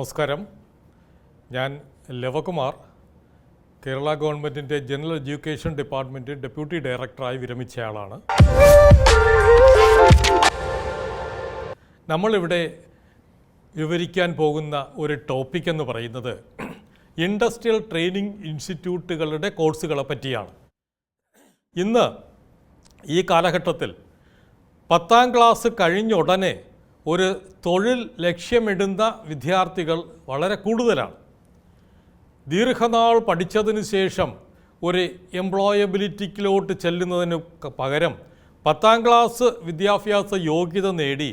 നമസ്കാരം. ഞാൻ ലവകുമാർ കേരള ഗവൺമെന്റിന്റെ ജനറൽ എഡ്യൂക്കേഷൻ ഡിപ്പാർട്ട്മെന്റ് ഡെപ്യൂട്ടി ഡയറക്ടറായി വിരമിച്ചയാളാണ്. നമ്മളിവിടെ വിവരിക്കാൻ പോകുന്ന ഒരു ടോപ്പിക് എന്ന് പറയുന്നത് ഇൻഡസ്ട്രിയൽ ട്രെയിനിങ് ഇൻസ്റ്റിറ്റ്യൂട്ടുകളുടെ കോഴ്സുകളെ പറ്റിയാണ്. ഇന്ന് ഈ കാലഘട്ടത്തിൽ പത്താം ക്ലാസ് കഴിഞ്ഞ ഉടനെ ഒരു തൊഴിൽ ലക്ഷ്യമിടുന്ന വിദ്യാർത്ഥികൾ വളരെ കൂടുതലാണ്. ദീർഘനാൾ പഠിച്ചതിന് ശേഷം ഒരു എംപ്ലോയബിലിറ്റിക്കിലോട്ട് ചെല്ലുന്നതിന് പകരം പത്താം ക്ലാസ് വിദ്യാഭ്യാസ യോഗ്യത നേടി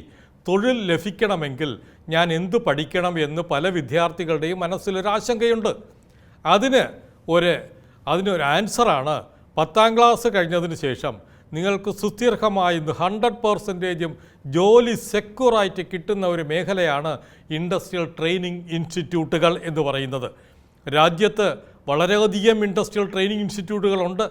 തൊഴിൽ ലഭിക്കണമെങ്കിൽ ഞാൻ എന്ത് പഠിക്കണം എന്ന് പല വിദ്യാർത്ഥികളുടെയും മനസ്സിലൊരാശങ്കയുണ്ട് അതിന് ഒരു അതിനൊരു ആൻസറാണ് പത്താം ക്ലാസ് കഴിഞ്ഞതിന് ശേഷം നിങ്ങൾക്ക് സുസ്ഥിരമായി ഹൺഡ്രഡ് പെർസെന്റേജും ജോലി സെക്യൂറായിട്ട് കിട്ടുന്ന ഒരു മേഖലയാണ് ഇൻഡസ്ട്രിയൽ ട്രെയിനിങ് ഇൻസ്റ്റിറ്റ്യൂട്ടുകൾ എന്ന് പറയുന്നത്. രാജ്യത്ത് വളരെയധികം ഇൻഡസ്ട്രിയൽ ട്രെയിനിങ് ഇൻസ്റ്റിറ്റ്യൂട്ടുകളുണ്ട്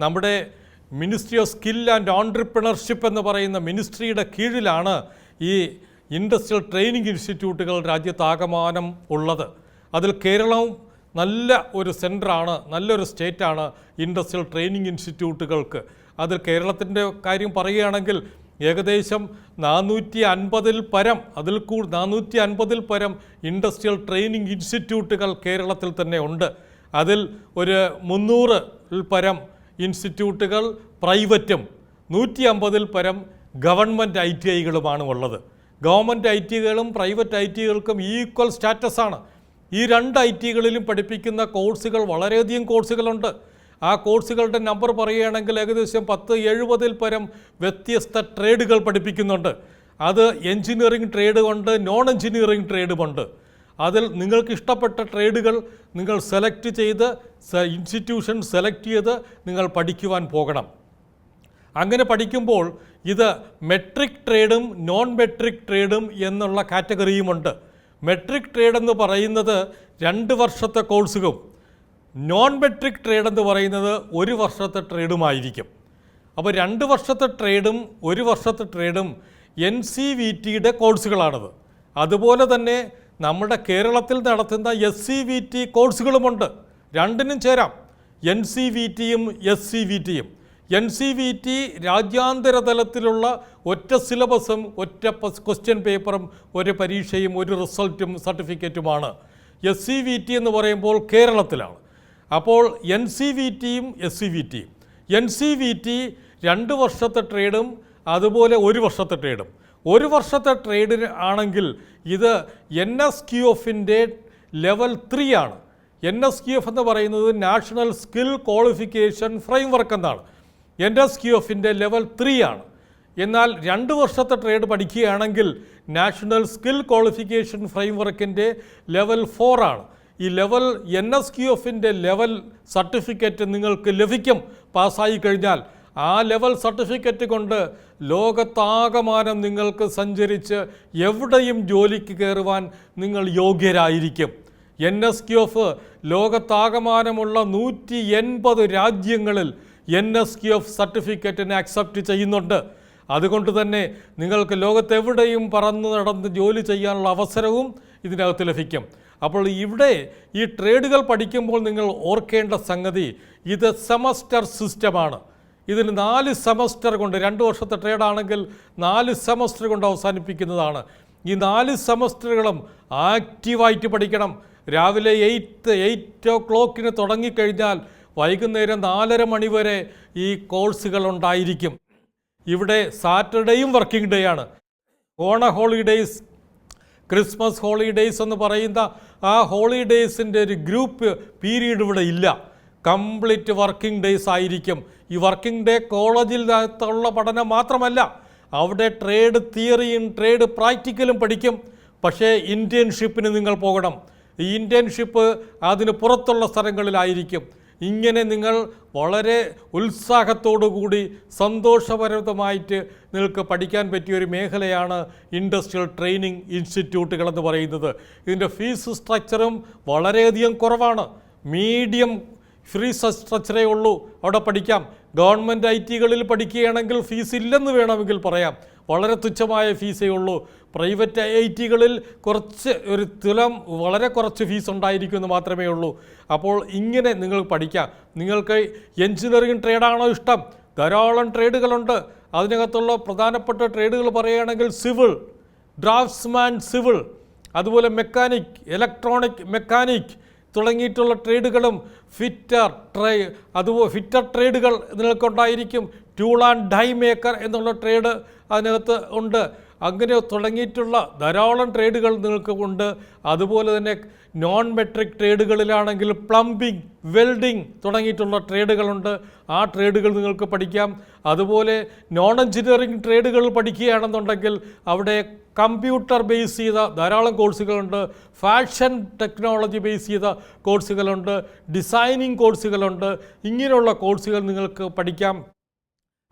നമ്മുടെ ministry of skill and entrepreneurship എന്ന് പറയുന്ന മിനിസ്ട്രിയുടെ കീഴിലാണ് ഈ ഇൻഡസ്ട്രിയൽ ട്രെയിനിങ് ഇൻസ്റ്റിറ്റ്യൂട്ടുകൾ രാജ്യത്താകമാനം ഉള്ളത്. അതിൽ കേരളവും നല്ല ഒരു സെന്ററാണ് നല്ലൊരു സ്റ്റേറ്റാണ് ഇൻഡസ്ട്രിയൽ ട്രെയിനിങ് ഇൻസ്റ്റിറ്റ്യൂട്ടുകൾക്ക് അതിൽ കേരളത്തിന്റെ കാര്യം പറയുകയാണെങ്കിൽ ഏകദേശം നാനൂറ്റി അൻപതിൽ പരം അതിൽ കൂ നാനൂറ്റി അൻപതിൽ പരം ഇൻഡസ്ട്രിയൽ ട്രെയിനിങ് ഇൻസ്റ്റിറ്റ്യൂട്ടുകൾ കേരളത്തിൽ തന്നെ ഉണ്ട്. അതിൽ ഒരു മുന്നൂറിൽ പരം ഇൻസ്റ്റിറ്റ്യൂട്ടുകൾ പ്രൈവറ്റും നൂറ്റി അമ്പതിൽ പരം ഗവൺമെന്റ് ഐ ടി ഐകളുമാണ് ഉള്ളത്. ഗവൺമെന്റ് ഐ ടികളും പ്രൈവറ്റ് ഐ ടികൾക്കും ഈക്വൽ സ്റ്റാറ്റസാണ്. ഈ രണ്ട് ഐ ടികളിലും പഠിപ്പിക്കുന്ന കോഴ്സുകൾ വളരെയധികം കോഴ്സുകളുണ്ട്. ആ കോഴ്സുകളുടെ നമ്പർ പറയുകയാണെങ്കിൽ ഏകദേശം പത്ത് എഴുപതിൽ പരം വ്യത്യസ്ത ട്രേഡുകൾ പഠിപ്പിക്കുന്നുണ്ട്. അത് എൻജിനീയറിംഗ് ട്രേഡ് ഉണ്ട് നോൺ എൻജിനീയറിംഗ് ട്രേഡുമുണ്ട് അതിൽ നിങ്ങൾക്ക് ഇഷ്ടപ്പെട്ട ട്രേഡുകൾ നിങ്ങൾ സെലക്ട് ചെയ്ത് ഇൻസ്റ്റിറ്റ്യൂഷൻ സെലക്ട് ചെയ്ത് നിങ്ങൾ പഠിക്കുവാൻ പോകണം. അങ്ങനെ പഠിക്കുമ്പോൾ ഇത് മെട്രിക് ട്രേഡും നോൺ മെട്രിക് ട്രേഡും എന്നുള്ള കാറ്റഗറിയുമുണ്ട്. മെട്രിക് ട്രേഡ് എന്ന് പറയുന്നത് രണ്ട് വർഷത്തെ കോഴ്സുകളും. നോൺ മെട്രിക് ട്രേഡ് എന്ന് പറയുന്നത് ഒരു വർഷത്തെ ട്രേഡുമായിരിക്കും. അപ്പോൾ രണ്ട് വർഷത്തെ ട്രേഡും ഒരു വർഷത്തെ ട്രേഡും എൻ സി വി ടിയുടെ കോഴ്സുകളാണത്. അതുപോലെ തന്നെ നമ്മുടെ കേരളത്തിൽ നടത്തുന്ന എസ് സി വി ടി കോഴ്സുകളുമുണ്ട്. രണ്ടിനും ചേരാം. എൻ സി വി ടിയും എസ് സി വി ടിയും എൻ സി വി ടി രാജ്യാന്തര തലത്തിലുള്ള ഒറ്റ സിലബസും ഒറ്റ ക്വസ്റ്റ്യൻ പേപ്പറും ഒരു പരീക്ഷയും ഒരു റിസൾട്ടും സർട്ടിഫിക്കറ്റുമാണ് എസ് സി വി ടി എന്ന് പറയുമ്പോൾ കേരളത്തിലാണ്. അപ്പോൾ എൻ സി വി ടിയും എസ് സി വി ടിയും എൻ സി വി ടി രണ്ട് വർഷത്തെ ട്രേഡും അതുപോലെ ഒരു വർഷത്തെ ട്രേഡും ഒരു വർഷത്തെ ട്രേഡിന് ആണെങ്കിൽ ഇത് എൻ എസ് ക്യു എഫിന്റെ ലെവൽ ത്രീ ആണ്. എൻ എസ് ക്യു എഫ് എന്ന് പറയുന്നത് നാഷണൽ സ്കിൽ ക്വാളിഫിക്കേഷൻ ഫ്രെയിംവർക്ക് എന്നാണ്. എൻ എസ് ക്യു എഫിന്റെ ലെവൽ ത്രീ ആണ്. എന്നാൽ രണ്ട് വർഷത്തെ ട്രേഡ് പഠിക്കുകയാണെങ്കിൽ നാഷണൽ സ്കിൽ ക്വാളിഫിക്കേഷൻ ഫ്രെയിംവർക്കിന്റെ ലെവൽ ഫോർ ആണ്. ഈ ലെവൽ എൻ എസ് ക്യു എഫിന്റെ ലെവൽ സർട്ടിഫിക്കറ്റ് നിങ്ങൾക്ക് ലഭിക്കും. പാസ്സായി കഴിഞ്ഞാൽ ആ ലെവൽ സർട്ടിഫിക്കറ്റ് കൊണ്ട് ലോകത്താകമാനം നിങ്ങൾക്ക് സഞ്ചരിച്ച് എവിടെയും ജോലിക്ക് കയറുവാൻ നിങ്ങൾ യോഗ്യരായിരിക്കും. എൻ എസ് ക്യു എഫ് ലോകത്താകമാനമുള്ള നൂറ്റി എൺപത് രാജ്യങ്ങളിൽ എൻ എസ് ക്യു എഫ് സർട്ടിഫിക്കറ്റിനെ അക്സെപ്റ്റ് ചെയ്യുന്നുണ്ട്. അതുകൊണ്ട് തന്നെ നിങ്ങൾക്ക് ലോകത്തെവിടെയും പറന്ന് നടന്ന് ജോലി ചെയ്യാനുള്ള അവസരവും ഇതിനകത്ത് ലഭിക്കും. അപ്പോൾ ഇവിടെ ഈ ട്രേഡുകൾ പഠിക്കുമ്പോൾ നിങ്ങൾ ഓർക്കേണ്ട സംഗതി ഇത് സെമസ്റ്റർ സിസ്റ്റമാണ്. ഇതിന് നാല് സെമസ്റ്റർ കൊണ്ട് രണ്ട് വർഷത്തെ ട്രേഡാണെങ്കിൽ നാല് സെമസ്റ്റർ കൊണ്ട് അവസാനിപ്പിക്കുന്നതാണ്. ഈ നാല് സെമസ്റ്ററുകളും ആക്റ്റീവായിട്ട് പഠിക്കണം. രാവിലെ എയ്റ്റ് എയ്റ്റ് ഓ ക്ലോക്കിന് തുടങ്ങിക്കഴിഞ്ഞാൽ വൈകുന്നേരം നാലര മണി വരെ ഈ കോഴ്സുകൾ ഉണ്ടായിരിക്കും. ഇവിടെ സാറ്റർഡേയും വർക്കിംഗ് ഡേ ആണ് ഓണ ഹോളിഡേയ്സ് ക്രിസ്മസ് ഹോളിഡേയ്സ് എന്ന് പറയുന്ന ആ ഹോളിഡേയ്സിന്റെ ഒരു ഗ്രൂപ്പ് പീരീഡ് ഇവിടെ ഇല്ല. കംപ്ലീറ്റ് വർക്കിംഗ് ഡേയ്സ് ആയിരിക്കും. ഈ വർക്കിംഗ് ഡേ കോളേജിൽ പഠനം മാത്രമല്ല അവിടെ ട്രേഡ് തിയറിയും ട്രേഡ് പ്രാക്ടിക്കലും പഠിക്കും. പക്ഷേ ഇന്റേൺഷിപ്പിന് നിങ്ങൾ പോകണം. ഈ ഇന്റേൺഷിപ്പ് അതിന് പുറത്തുള്ള സ്ഥലങ്ങളിലായിരിക്കും. ഇങ്ങനെ നിങ്ങൾ വളരെ ഉത്സാഹത്തോടുകൂടി സന്തോഷപരമായിട്ട് നിങ്ങൾക്ക് പഠിക്കാൻ പറ്റിയ ഒരു മേഖലയാണ് ഇൻഡസ്ട്രിയൽ ട്രെയിനിങ് ഇൻസ്റ്റിറ്റ്യൂട്ടുകൾ എന്ന് പറയുന്നത്. ഇതിന്റെ ഫീസ് സ്ട്രക്ചറും വളരെയധികം കുറവാണ്. മീഡിയം ഫ്രീ സ്ട്രക്ചറേ ഉള്ളൂ. അവിടെ പഠിക്കാം. ഗവൺമെന്റ് ഐ ടികളിൽ പഠിക്കുകയാണെങ്കിൽ ഫീസ് ഇല്ലെന്ന് വേണമെങ്കിൽ പറയാം. വളരെ തുച്ഛമായ ഫീസേ ഉള്ളൂ. പ്രൈവറ്റ് ഐ ഐ ടികളിൽ കുറച്ച് ഒരു തുലം വളരെ കുറച്ച് ഫീസ് ഉണ്ടായിരിക്കും എന്ന് മാത്രമേ ഉള്ളൂ. അപ്പോൾ ഇങ്ങനെ നിങ്ങൾ പഠിക്കാം. നിങ്ങൾക്ക് എഞ്ചിനീയറിംഗ് ട്രേഡാണോ ഇഷ്ടം? ധാരാളം ട്രേഡുകളുണ്ട്. അതിനകത്തുള്ള പ്രധാനപ്പെട്ട ട്രേഡുകൾ പറയുകയാണെങ്കിൽ സിവിൾ ഡ്രാഫ്റ്റ്സ്മാൻ സിവിൾ അതുപോലെ മെക്കാനിക് ഇലക്ട്രോണിക് മെക്കാനിക് തുടങ്ങിയിട്ടുള്ള ട്രേഡുകളും ഫിറ്റർ ട്രേ അതുപോലെ ഫിറ്റർ ട്രേഡുകൾ നിങ്ങൾക്കുണ്ടായിരിക്കും. ടൂൾ ആൻഡ് ഡൈ മേക്കർ എന്നുള്ള ട്രേഡ് അതിനകത്ത് ഉണ്ട്. അങ്ങനെ തുടങ്ങിയിട്ടുള്ള ധാരാളം ട്രേഡുകൾ നിങ്ങൾക്ക് ഉണ്ട്. അതുപോലെ തന്നെ നോൺ മെട്രിക് ട്രേഡുകളിലാണെങ്കിൽ പ്ലംബിംഗ് വെൽഡിംഗ് തുടങ്ങിയിട്ടുള്ള ട്രേഡുകളുണ്ട്. ആ ട്രേഡുകൾ നിങ്ങൾക്ക് പഠിക്കാം. അതുപോലെ നോൺ എഞ്ചിനീയറിംഗ് ട്രേഡുകൾ പഠിക്കുകയാണെന്നുണ്ടെങ്കിൽ അവിടെ കമ്പ്യൂട്ടർ ബേസ് ചെയ്ത ധാരാളം കോഴ്സുകളുണ്ട്. ഫാഷൻ ടെക്നോളജി ബേസ് ചെയ്ത കോഴ്സുകളുണ്ട്. ഡിസൈനിങ് കോഴ്സുകളുണ്ട്. ഇങ്ങനെയുള്ള കോഴ്സുകൾ നിങ്ങൾക്ക് പഠിക്കാം.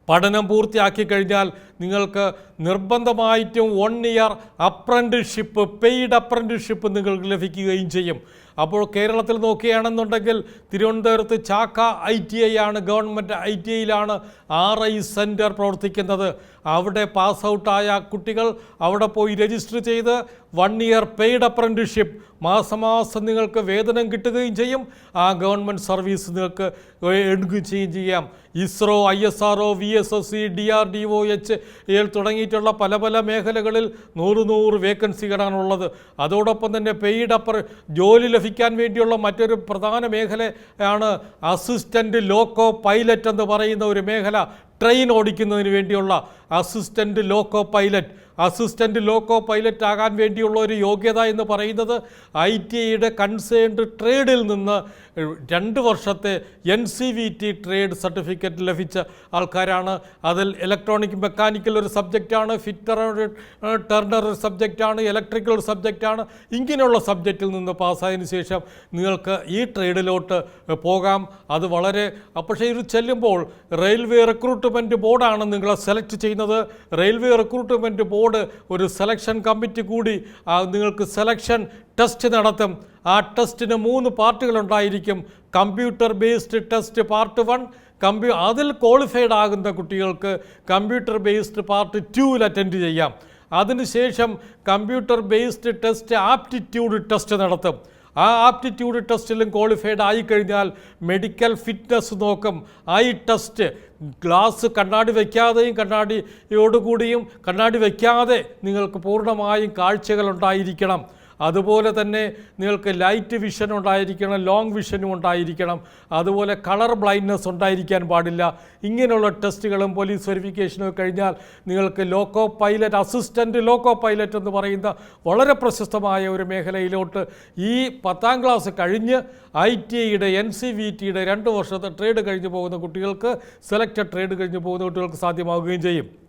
പഠനം പൂർത്തിയാക്കി കഴിഞ്ഞാൽ നിങ്ങൾക്ക് നിർബന്ധമായിട്ടും one year apprenticeship paid apprenticeship നിങ്ങൾക്ക് ലഭിക്കുകയും ചെയ്യും. അപ്പോൾ കേരളത്തിൽ നോക്കുകയാണെന്നുണ്ടെങ്കിൽ തിരുവനന്തപുരത്ത് ചാക്ക ഐ ടി ഐ ആണ് ഗവൺമെന്റ് ഐ ടി ഐയിലാണ് ആർ ഐ സെന്റർ പ്രവർത്തിക്കുന്നത്. അവിടെ പാസ് ഔട്ടായ കുട്ടികൾ അവിടെ പോയി രജിസ്റ്റർ ചെയ്ത് വൺ ഇയർ പെയ്ഡ് അപ്രന്റിഷിപ്പ് മാസമാസം നിങ്ങൾക്ക് വേതനം കിട്ടുകയും ചെയ്യും. ആ ഗവൺമെന്റ് സർവീസ് നിങ്ങൾക്ക് എടുക്കുകയും ചെയ്യാം. ISRO I S R O V S S C D R D O H L തുടങ്ങിയിട്ടുള്ള പല പല മേഖലകളിൽ നൂറ് നൂറ് വേക്കൻസികളാണുള്ളത് അതോടൊപ്പം തന്നെ പെയ്ഡ് അപ്പർ ജോലി ലഭിക്കാൻ വേണ്ടിയുള്ള മറ്റൊരു പ്രധാന മേഖലയാണ് അസിസ്റ്റന്റ് ലോക്കോ പൈലറ്റ് എന്ന് പറയുന്ന ഒരു മേഖല. ട്രെയിൻ ഓടിക്കുന്നതിന് വേണ്ടിയുള്ള assistant loco pilot assistant loco pilot ആകാൻ വേണ്ടിയുള്ള ഒരു യോഗ്യത എന്ന് പറയുന്നത് ഐ ടി ഐയുടെ കൺസേൺഡ് ട്രേഡിൽ നിന്ന് രണ്ട് വർഷത്തെ N C V T trade certificate ലഭിച്ച ആൾക്കാരാണ്. അതിൽ ഇലക്ട്രോണിക് മെക്കാനിക്കൽ ഒരു സബ്ജക്റ്റാണ് ഫിറ്റർ ടെർണർ ഒരു സബ്ജക്റ്റാണ് ഇലക്ട്രിക്കൽ ഒരു സബ്ജക്റ്റാണ്. ഇങ്ങനെയുള്ള സബ്ജക്റ്റിൽ നിന്ന് പാസ്സായതിനു ശേഷം നിങ്ങൾക്ക് ഈ ട്രേഡിലോട്ട് പോകാം. അത് വളരെ പക്ഷേ ഇത് ചെല്ലുമ്പോൾ റെയിൽവേ റിക്രൂട്ട്മെന്റ് ബോർഡാണ് നിങ്ങളെ സെലക്ട് ചെയ്യുന്നത്. റെയിൽവേ റിക്രൂട്ട്മെന്റ് ബോർഡ് ഒരു സെലക്ഷൻ കമ്മിറ്റി കൂടി നിങ്ങൾക്ക് സെലക്ഷൻ ടെസ്റ്റ് നടത്തും. ആ ടെസ്റ്റിന് മൂന്ന് പാർട്ടുകളുണ്ടായിരിക്കും. Computer based test part one കമ്പ്യൂ അതിൽ ക്വാളിഫൈഡ് ആകുന്ന കുട്ടികൾക്ക് കമ്പ്യൂട്ടർ ബേസ്ഡ് പാർട്ട് ടൂവിൽ അറ്റൻഡ് ചെയ്യാം. അതിനുശേഷം computer based test aptitude test നടത്തും. ആ ആപ്റ്റിറ്റ്യൂഡ് ടെസ്റ്റിലും ക്വാളിഫൈഡ് ആയിക്കഴിഞ്ഞാൽ മെഡിക്കൽ ഫിറ്റ്നസ് നോക്കും. ഐ ടെസ്റ്റ് ഗ്ലാസ് കണ്ണാടി വയ്ക്കാതെയും കണ്ണാടിയോടുകൂടിയും കണ്ണാടി വയ്ക്കാതെ നിങ്ങൾക്ക് പൂർണമായും കാഴ്ചകൾ ഉണ്ടായിരിക്കണം. അതുപോലെ തന്നെ നിങ്ങൾക്ക് ലൈറ്റ് വിഷൻ ഉണ്ടായിരിക്കണം ലോങ് വിഷനും ഉണ്ടായിരിക്കണം. അതുപോലെ കളർ ബ്ലൈൻഡ്നെസ് ഉണ്ടായിരിക്കാൻ പാടില്ല. ഇങ്ങനെയുള്ള ടെസ്റ്റുകളും പോലീസ് വെരിഫിക്കേഷനും കഴിഞ്ഞാൽ നിങ്ങൾക്ക് loco pilot assistant loco pilot എന്ന് പറയുന്ന വളരെ പ്രശസ്തമായ ഒരു മേഖലയിലോട്ട് ഈ പത്താം ക്ലാസ് കഴിഞ്ഞ് ഐ ടി ഐയുടെ എൻ സി വി ടിയുടെ രണ്ട് വർഷത്തെ ട്രേഡ് കഴിഞ്ഞ് പോകുന്ന കുട്ടികൾക്ക് സെലക്റ്റഡ് ട്രേഡ് കഴിഞ്ഞ് പോകുന്ന കുട്ടികൾക്ക് സാധ്യമാവുകയും ചെയ്യും.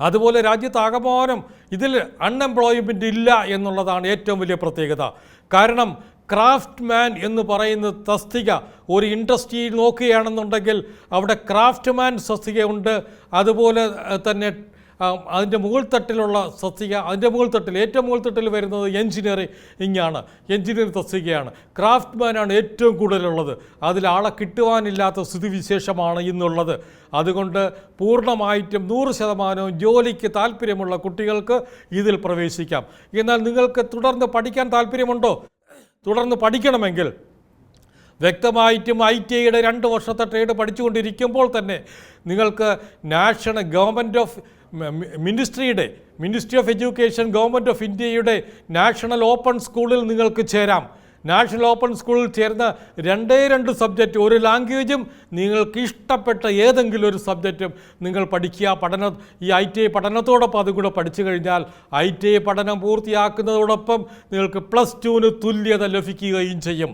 അതുപോലെ രാജ്യത്താകമാനം ഇതിൽ അൺഎംപ്ലോയ്മെന്റ് ഇല്ല എന്നുള്ളതാണ് ഏറ്റവും വലിയ പ്രത്യേകത. കാരണം ക്രാഫ്റ്റ് മാൻ എന്ന് പറയുന്ന തസ്തിക ഒരു ഇൻഡസ്ട്രിയിൽ നോക്കുകയാണെന്നുണ്ടെങ്കിൽ അവിടെ ക്രാഫ്റ്റ് മാൻ തസ്തികയുണ്ട് അതുപോലെ തന്നെ അതിന്റെ മുകൾ തട്ടിലുള്ള തസ്തിക അതിന്റെ മുകൾ തട്ടിൽ ഏറ്റവും മുകൾ തട്ടിൽ വരുന്നത് എഞ്ചിനീയറിംഗ് ആണ് എഞ്ചിനീയറിംഗ് തസ്തികയാണ് ക്രാഫ്റ്റ് മാനാണ് ഏറ്റവും കൂടുതലുള്ളത്. അതിൽ ആളെ കിട്ടുവാനില്ലാത്ത സ്ഥിതിവിശേഷമാണ് ഇന്നുള്ളത്. അതുകൊണ്ട് പൂർണമായിട്ടും നൂറ് ശതമാനവും ജോലിക്ക് താല്പര്യമുള്ള കുട്ടികൾക്ക് ഇതിൽ പ്രവേശിക്കാം. എന്നാൽ നിങ്ങൾക്ക് തുടർന്ന് പഠിക്കാൻ താല്പര്യമുണ്ടോ? തുടർന്ന് പഠിക്കണമെങ്കിൽ വ്യക്തമായിട്ടും ഐ ടി ഐയുടെ രണ്ട് വർഷത്തെ ട്രേഡ് പഠിച്ചുകൊണ്ടിരിക്കുമ്പോൾ തന്നെ നിങ്ങൾക്ക് national government of മിനിസ്ട്രിയുടെ ministry of education government of ഇന്ത്യയുടെ നാഷണൽ ഓപ്പൺ സ്കൂളിൽ നിങ്ങൾക്ക് ചേരാം. നാഷണൽ ഓപ്പൺ സ്കൂളിൽ ചേർന്ന രണ്ടേ രണ്ട് സബ്ജക്റ്റ് ഒരു ലാംഗ്വേജും നിങ്ങൾക്ക് ഇഷ്ടപ്പെട്ട ഏതെങ്കിലും ഒരു സബ്ജക്റ്റും നിങ്ങൾ പഠിക്കുക. പഠന ഈ ഐ ടി ഐ പഠനത്തോടൊപ്പം അതും കൂടെ പഠിച്ചു കഴിഞ്ഞാൽ ഐ ടി ഐ പഠനം പൂർത്തിയാക്കുന്നതോടൊപ്പം നിങ്ങൾക്ക് പ്ലസ് ടുവിന് തുല്യത ലഭിക്കുകയും ചെയ്യും.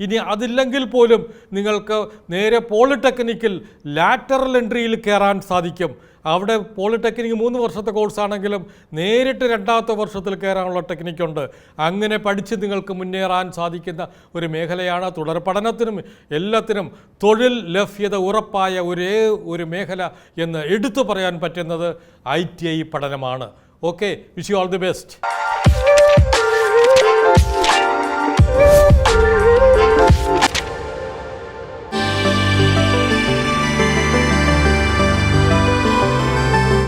ഇനി അതില്ലെങ്കിൽ പോലും നിങ്ങൾക്ക് നേരെ പോളിടെക്നിക്കിൽ ലാറ്ററൽ എൻട്രിയിൽ കയറാൻ സാധിക്കും. അവിടെ പോളിടെക്നിക്ക് മൂന്ന് വർഷത്തെ കോഴ്സാണെങ്കിലും നേരിട്ട് രണ്ടാമത്തെ വർഷത്തിൽ കയറാനുള്ള ടെക്നിക്കുണ്ട്. അങ്ങനെ പഠിച്ച് നിങ്ങൾക്ക് മുന്നേറാൻ സാധിക്കുന്ന ഒരു മേഖലയാണ് തുടർ പഠനത്തിനും എല്ലാത്തിനും തൊഴിൽ ലഭ്യത ഉറപ്പായ ഒരേ ഒരു മേഖല എന്ന് എടുത്തു പറയാൻ പറ്റുന്നത് ഐ ടി ഐ പഠനമാണ്. Okay wish you all the best.